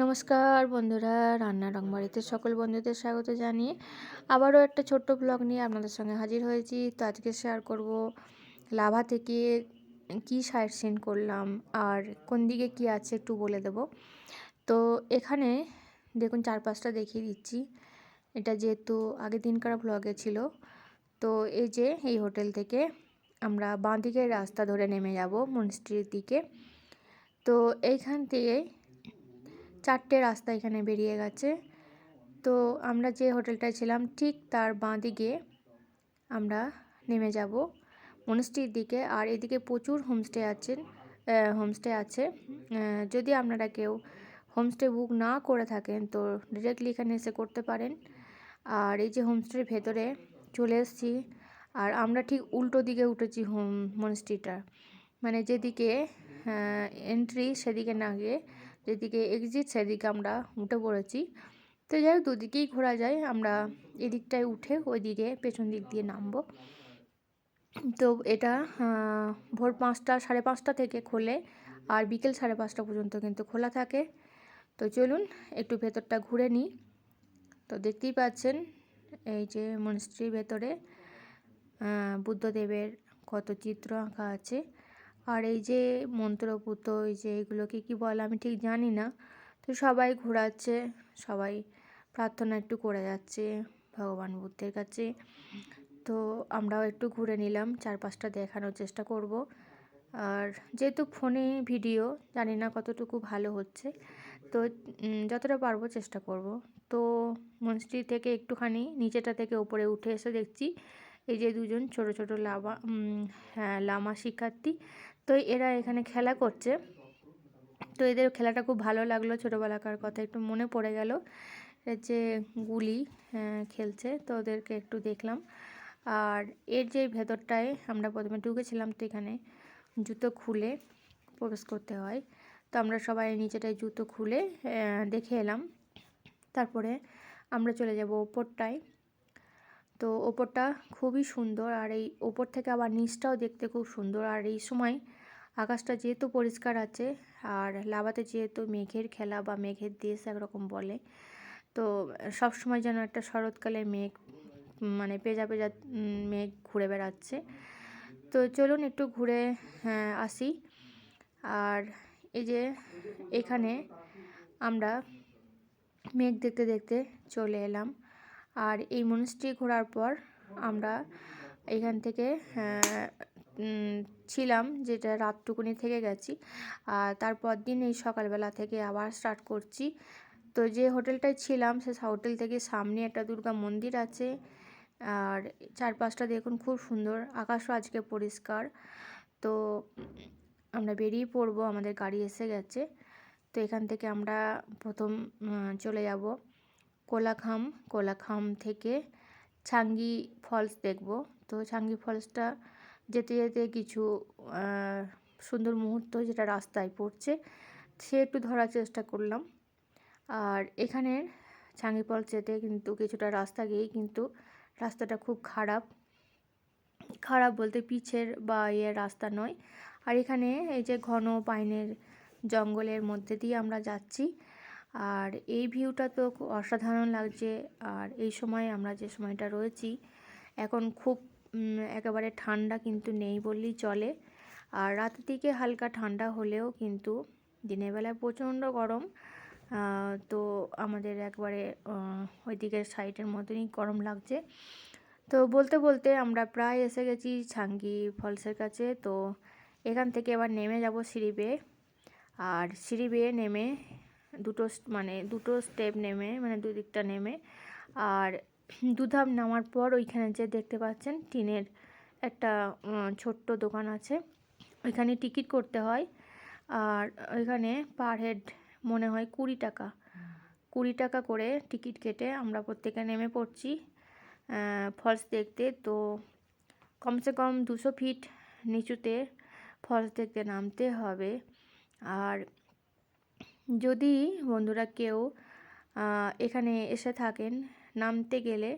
নমস্কার বন্ধুরা, রান্না রংবাড়িতে সকল বন্ধুদের স্বাগত জানিয়ে আবারও একটা ছোট্ট ব্লগ নিয়ে আপনাদের সঙ্গে হাজির হয়েছি। তো আজকে শেয়ার করব লাভা থেকে কি সাইড সিন করলাম আর কোন দিকে কি আছে একটু বলে দেব। তো এখানে দেখুন চারপাশটা দেখিয়ে দিচ্ছি। এটা যেহেতু আগের দিনকার ব্লগে ছিল, তো এই যে এই হোটেল থেকে আমরা বাঁ দিকের রাস্তা ধরে নেমে যাব মনস্ট্রির দিকে। তো এইখান থেকে চারটে রাস্তা এখানে বেরিয়ে গেছে। তো আমরা যে হোটেলটায় ছিলাম, ঠিক তার বাঁ দিকে আমরা নেমে যাব মনস্ট্রির দিকে। আর এদিকে প্রচুর হোমস্টে আছেন হোমস্টে আছে। যদি আপনারা কেউ হোমস্টে বুক না করে থাকেন, তো ডিরেক্টলি এখানে এসে করতে পারেন। আর এই যে হোমস্টের ভেতরে চলে এসেছি, আর আমরা ঠিক উল্টো দিকে উঠেছি হোম মনস্ট্রিটার মানে যেদিকে এন্ট্রি সেদিকে না গিয়ে যেদিকে এক্সিট সেদিকে আমরা উঠে পড়েছি। তো যাই হোক, দুদিকেই ঘোরা যায়। আমরা এদিকটায় উঠে ওই দিকে পেছন দিক দিয়ে নামবো। তো এটা ভোর পাঁচটা, সাড়ে পাঁচটা থেকে খোলে আর বিকেল সাড়ে পাঁচটা পর্যন্ত কিন্তু খোলা থাকে। তো চলুন, একটু ভেতরটা ঘুরে নিই। তো দেখতেই পাচ্ছেন, এই যে মনস্ট্রির ভেতরে বুদ্ধদেবের কত চিত্র আঁকা আছে। আর এই যে মন্ত্রপুত, এই যে এগুলোকে কী বলে আমি ঠিক জানি না। তো সবাই ঘোরাচ্ছে, সবাই প্রার্থনা একটু করে যাচ্ছে ভগবান বুদ্ধের কাছে। তো আমরাও একটু ঘুরে নিলাম, চারপাশটা দেখানোর চেষ্টা করব। আর যেহেতু ফোনে ভিডিও, জানি না কতটুকু ভালো হচ্ছে, তো যতটা পারব চেষ্টা করব। তো মনস্ট্রি থেকে একটুখানি, নিচেটা থেকে উপরে উঠে এসে দেখছি, এই যে দুজন ছোট ছোট লামা হ্যাঁ লামা শিক্ষার্থী তো এরা এখানে খেলা করছে। তো এদের খেলাটা খুব ভালো লাগল ছোটোবেলাকার কথা, একটু মনে পড়ে গেল। যে গুলি খেলছে, তো ওদেরকে একটু দেখলাম। আর এর যে ভেতরটায় আমরা প্রথমে ঢুকেছিলাম, তো এখানে জুতো খুলে প্রবেশ করতে হয়। তো আমরা সবাই নিচেটায় জুতো খুলে দেখে এলাম। তারপরে আমরা চলে যাব ওপরটায়। তো ওপরটা খুবই সুন্দর, আর এই ওপর থেকে আবার নিচটাও দেখতে খুব সুন্দর। আর এই সময় আকাশটা যেহেতু পরিষ্কার আছে আর লাভাতে যেহেতু মেঘের খেলা বা মেঘের দেশ একরকম বলে তো সব সময় যেন একটা শরৎকালে মেঘ মানে পেজা পেজা মেঘ ঘুরে বেড়াচ্ছে। তো চলুন একটু ঘুরে হ্যাঁ, আসি। আর এই যে এখানে আমরা মেঘ দেখতে দেখতে চলে এলাম। আর এই মনস্ট্রি ঘোরার পর আমরা এখান থেকে ছিলাম, যেটা রাতটুকুনি থেকে গেছি। আর তারপর দিন এই সকালবেলা থেকে আবার স্টার্ট করছি। তো যে হোটেলটায় ছিলাম, সে হোটেল থেকে সামনে একটা দুর্গা মন্দির আছে। আর চারপাশটা দেখুন খুব সুন্দর, আকাশও আজকে পরিষ্কার। তো আমরা বেরিয়ে পড়ব, আমাদের গাড়ি এসে গেছে। তো এখান থেকে আমরা প্রথম চলে যাব কোলাখাম। কোলাখাম থেকে ছাঙ্গি ফলস দেখব। তো ছাঙ্গি ফলসটা যেতে যেতে কিছু সুন্দর মুহূর্ত যেটা রাস্তায় পড়ছে, সে একটু ধরার চেষ্টা করলাম। আর এখানের ছাঙ্গি ফলস যেতে কিন্তু কিছুটা রাস্তা গিয়েই কিন্তু রাস্তাটা খুব খারাপ। খারাপ বলতে পিছের বা ইয়ের রাস্তা নয়। আর এখানে এই যে ঘন পাইনের জঙ্গলের মধ্যে দিয়ে আমরা যাচ্ছি। আর এই ভিউটা তো অসাধারণ লাগছে। আর এই সময় আমরা যে সময়টা রয়েছি, এখন খুব একেবারে ঠান্ডা কিন্তু নেই বললেই চলে। আর রাতের দিকে হালকা ঠান্ডা হলেও কিন্তু দিনের বেলায় প্রচণ্ড গরম। তো আমাদের একবারে ওই দিকের সাইডের মতনই গরম লাগছে। তো বলতে বলতে আমরা প্রায় এসে গেছি ছাঙ্গি ফলসের কাছে। তো এখান থেকে এবার নেমে যাব সিঁড়ি বেয়ে। আর সিঁড়ি বেয়ে নেমে দুটো মানে দুটো স্টেপ নেমে মানে দুদিকটা নেমে। আর দুধাপ নামার পর ওইখানে যে দেখতে পাচ্ছেন টিনের একটা ছোট্ট দোকান আছে। ওইখানে টিকিট করতে হয়। আর ওইখানে পার হেড মনে হয় কুড়ি টাকা। কুড়ি টাকা করে টিকিট কেটে আমরা প্রত্যেকে নেমে পড়ছি ফলস দেখতে। তো কমসে কম দুশো ফিট নিচুতে ফলস দেখতে নামতে হবে। আর যদি বন্ধুরা কেউ এখানে এসে থাকেন নামতে গেলে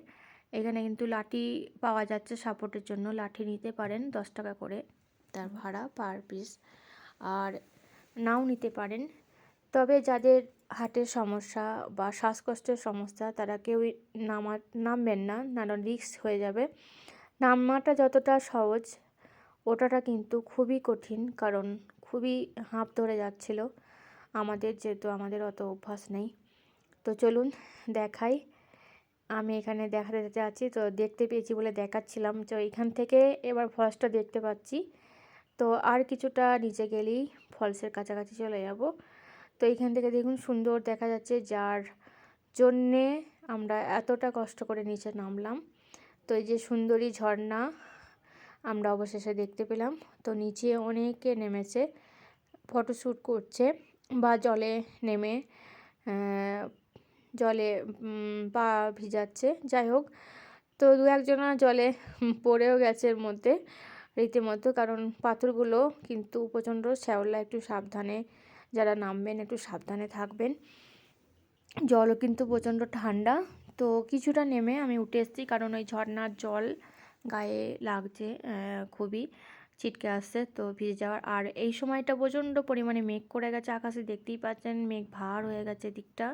এখানে কিন্তু লাঠি পাওয়া যাচ্ছে সাপোর্টের জন্য। লাঠি নিতে পারেন দশ টাকা করে তার ভাড়া পার পিস। আর নাও নিতে পারেন। তবে যাদের হার্টের সমস্যা বা শ্বাসকষ্টের সমস্যা তারা কেউই নামা নামবেন না। নানা রিস্ক হয়ে যাবে। নামাটা যতটা সহজ ওটাটা কিন্তু খুবই কঠিন কারণ খুবই হাঁপ ধরে যাচ্ছিল। আমাদের যেহেতু আমাদের অত অভ্যাস নেই। তো চলুন দেখাই আমি এখানে দেখাতে যাচ্ছি তো দেখতে পেয়েছি বলে দেখাচ্ছিলাম। তো এখান থেকে এবার ফলসটা দেখতে পাচ্ছি। তো আর কিছুটা নিচে গেলেই ফলসের কাছাকাছি চলে যাব। তো এইখান থেকে দেখুন সুন্দর দেখা যাচ্ছে, যার জন্যে আমরা এতটা কষ্ট করে নিচে নামলাম। তো এই যে সুন্দরী ঝর্ণা, আমরা অবশেষে দেখতে পেলাম। তো নিচে অনেকে নেমেছে, ফটোশ্যুট করছে বা জলে নেমে জলে পা ভিজাচ্ছে। যাই হোক, তো দু একজনা জলে পড়েও গেছে এর মধ্যে রীতিমতো, কারণ পাথরগুলো কিন্তু প্রচণ্ড শ্যাওলা, একটু সাবধানে যারা নামবেন, একটু সাবধানে থাকবেন। জলও কিন্তু প্রচণ্ড ঠান্ডা, তো কিছুটা নেমে আমি উঠে এসেছি, কারণ ওই ঝর্নার জল গায়ে লাগছে খুবই ছিটকে আসছে, তো ভিজে যাওয়ার। আর এই সময়টা প্রচণ্ড পরিমাণে মেঘ করে গেছে, আকাশে দেখতেই পাচ্ছেন, মেঘ ভার হয়ে গেছে দিকটা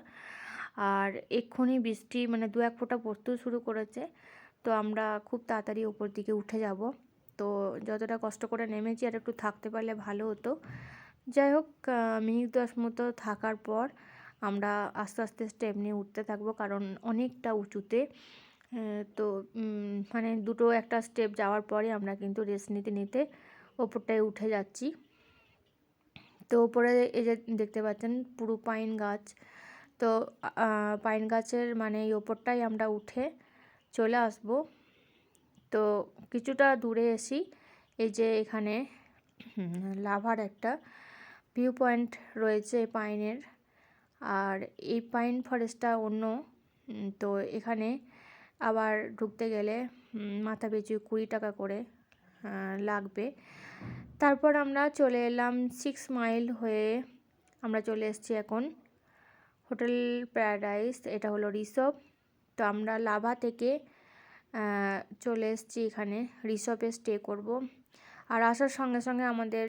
আর এক্ষুনি বৃষ্টি মানে দু এক ফোঁটা পড়তেও শুরু করেছে। তো আমরা খুব তাড়াতাড়ি ওপর দিকে উঠে যাব। তো যতটা কষ্ট করে নেমেছি আর একটু থাকতে পারলে ভালো হতো। যাই হোক মিনিট দশ মতো থাকার পর আমরা আস্তে আস্তে স্টেপ নিয়ে উঠতে থাকব কারণ অনেকটা উঁচুতে। তো মানে দুটো একটা স্টেপ যাওয়ার পরে আমরা কিন্তু রেস্ট নিতে নিতে ওপরটায় উঠে যাচ্ছি। তো ওপরে এই যে দেখতে পাচ্ছেন পুরো পাইন গাছ। তো পাইন গাছের মানে এই ওপরটাই আমরা উঠে চলে আসব। তো, কিছুটা দূরে এসি, এই যে এখানে লাভার একটা ভিউ পয়েন্ট রয়েছে পাইনের। আর এই পাইন ফরেস্টটা অন্য তো এখানে আবার ঢুকতে গেলে মাথা পিছু কুড়ি টাকা করে লাগবে। তারপর আমরা চলে এলাম সিক্স মাইল হয়ে আমরা চলে এসেছি এখন হোটেল প্যারাডাইস, এটা হলো রিসপ তো আমরা লাভা থেকে চলে এসেছি এখানে। রিসপে স্টে করব। আর আসার সঙ্গে সঙ্গে আমাদের